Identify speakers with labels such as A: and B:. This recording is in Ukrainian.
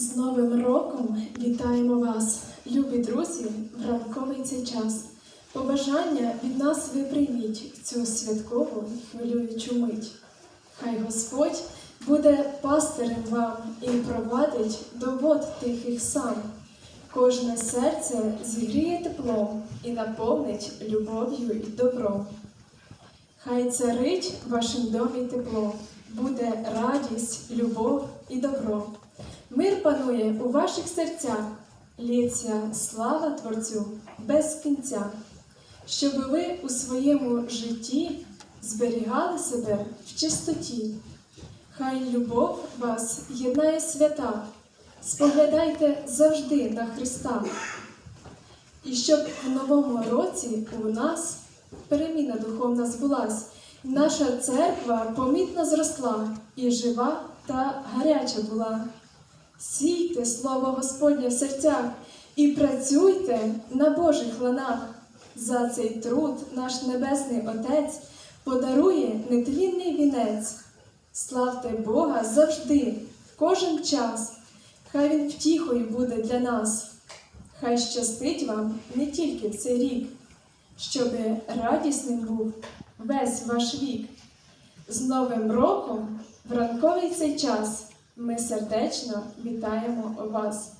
A: З Новим роком вітаємо вас, любі друзі, в ранковий цей час. Побажання від нас ви прийміть в цю святкову хвилюючу мить. Хай Господь буде пастирем вам і провадить до вод тихих сам. Кожне серце зігріє теплом і наповнить любов'ю й добром. Хай царить в вашім домі тепло, буде радість, любов і добро. Панує у ваших серцях, лється слава Творцю без кінця, щоб ви у своєму житті зберігали себе в чистоті. Хай любов вас єднає свята, споглядайте завжди на Христа. І щоб в новому році у нас переміна духовна збулась, наша церква помітно зросла і жива та гаряча була. Сійте слово Господнє в серцях і працюйте на Божих ланах. За цей труд наш Небесний Отець подарує нетлінний вінець. Славте Бога завжди, в кожен час. Хай Він втіхою буде для нас. Хай щастить вам не тільки в цей рік, щоб радісним був весь ваш вік. З Новим роком в ранковий цей час ми сердечно вітаємо вас.